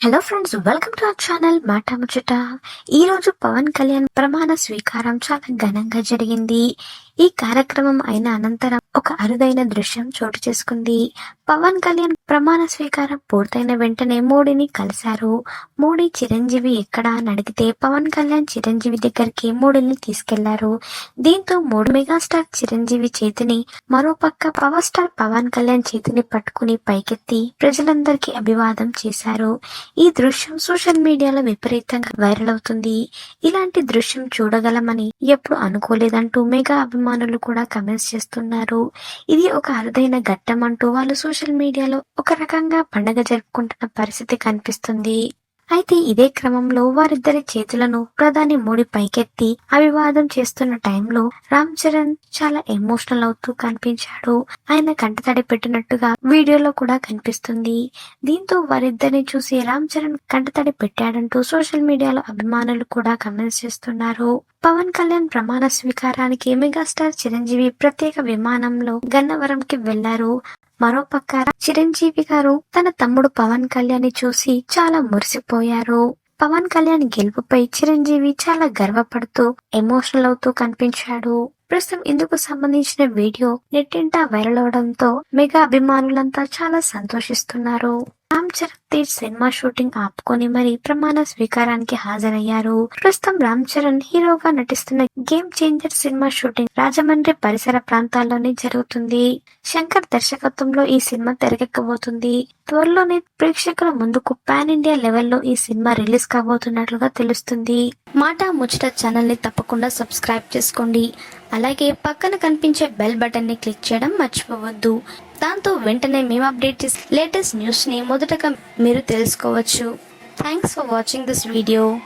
Hello friends welcome to our channel మాట ముచ్చట ఈ రోజు పవన్ కళ్యాణ్ ప్రమాణ స్వీకారం చాలా ఘనంగా జరిగింది. ఈ కార్యక్రమం అయిన అనంతరం ఒక అరుదైన దృశ్యం చోటు చేసుకుంది. పవన్ కళ్యాణ్ ప్రమాణ స్వీకారం పూర్తయిన వెంటనే మోడీని కలిశారు. మోడీ చిరంజీవి ఎక్కడా అని అడిగితే పవన్ కళ్యాణ్ చిరంజీవి దగ్గరికి మోడీని తీసుకెళ్ళారు. దీంతో మూడు మెగాస్టార్ చిరంజీవి చేతిని మరోపక్క పవర్ స్టార్ పవన్ కళ్యాణ్ చేతిని పట్టుకుని పైకెత్తి ప్రజలందరికీ అభివాదం చేశారు. ఈ దృశ్యం సోషల్ మీడియాలో విపరీతంగా వైరల్ అవుతుంది. ఇలాంటి దృశ్యం చూడగలమని ఎప్పుడు అనుకోలేదంటూ మెగా అభిమానులు కూడా కమెంట్స్ చేస్తున్నారు. ఇది ఒక అరుదైన ఘట్టం అంటూ వాళ్ళు సోషల్ మీడియాలో ఒక రకంగా పండగ జరుపుకుంటున్న పరిస్థితి కనిపిస్తుంది. అయితే ఇదే క్రమంలో వారిద్దరి చేతులను ప్రధాని మోడీ పైకెత్తి అభివాదం చేస్తున్న టైంలో రామ్ చరణ్ చాలా ఎమోషనల్ అవుతూ కనిపించాడు. ఆయన కంటతడి పెట్టినట్టుగా వీడియోలో కూడా కనిపిస్తుంది. దీంతో వారిద్దరిని చూసి రామ్ చరణ్ కంటతడి పెట్టాడంటూ సోషల్ మీడియాలో అభిమానులు కూడా కమెంట్స్ చేస్తున్నారు. పవన్ కళ్యాణ్ ప్రమాణ స్వీకారానికి మెగాస్టార్ చిరంజీవి ప్రత్యేక విమానంలో గన్నవరంకి వెళ్ళారు. మరోపక్క చిరంజీవి గారు తన తమ్ముడు పవన్ కళ్యాణ్ని చూసి చాలా మురిసిపోయారు. పవన్ కళ్యాణ్ గెలుపుపై చిరంజీవి చాలా గర్వపడుతూ ఎమోషనల్ అవుతూ కనిపించాడు. ప్రస్తుతం ఇందుకు సంబంధించిన వీడియో నెట్టింటా వైరల్ అవడంతో మెగా అభిమానులంతా చాలా సంతోషిస్తున్నారు. రామ్ చరణ్ తేజ్ సినిమా షూటింగ్ ఆపుకొని మరి ప్రమాణ స్వీకారానికి హాజరయ్యారు. ప్రస్తుతం రామ్ చరణ్ హీరోగా నటిస్తున్న game changer cinema shooting Rajahmundry పరిసర ప్రాంతాల్లోనే జరుగుతుంది. శంకర్ దర్శకత్వంలో ఈ సినిమా తెరకెక్కబోతుంది. త్వరలోనే ప్రేక్షకుల ముందుకు పాన్ ఇండియా లెవెల్లో ఈ సినిమా రిలీజ్ కాబోతున్నట్లుగా తెలుస్తుంది. మాట ముచ్చట ఛానల్ని తప్పకుండా సబ్స్క్రైబ్ చేసుకోండి. అలాగే పక్కన కనిపించే బెల్ బటన్ని క్లిక్ చేయడం మర్చిపోవద్దు. దాంతో వెంటనే మేము అప్డేట్ చేసే లేటెస్ట్ న్యూస్ని మొదటగా మీరు తెలుసుకోవచ్చు. Thanks for watching this video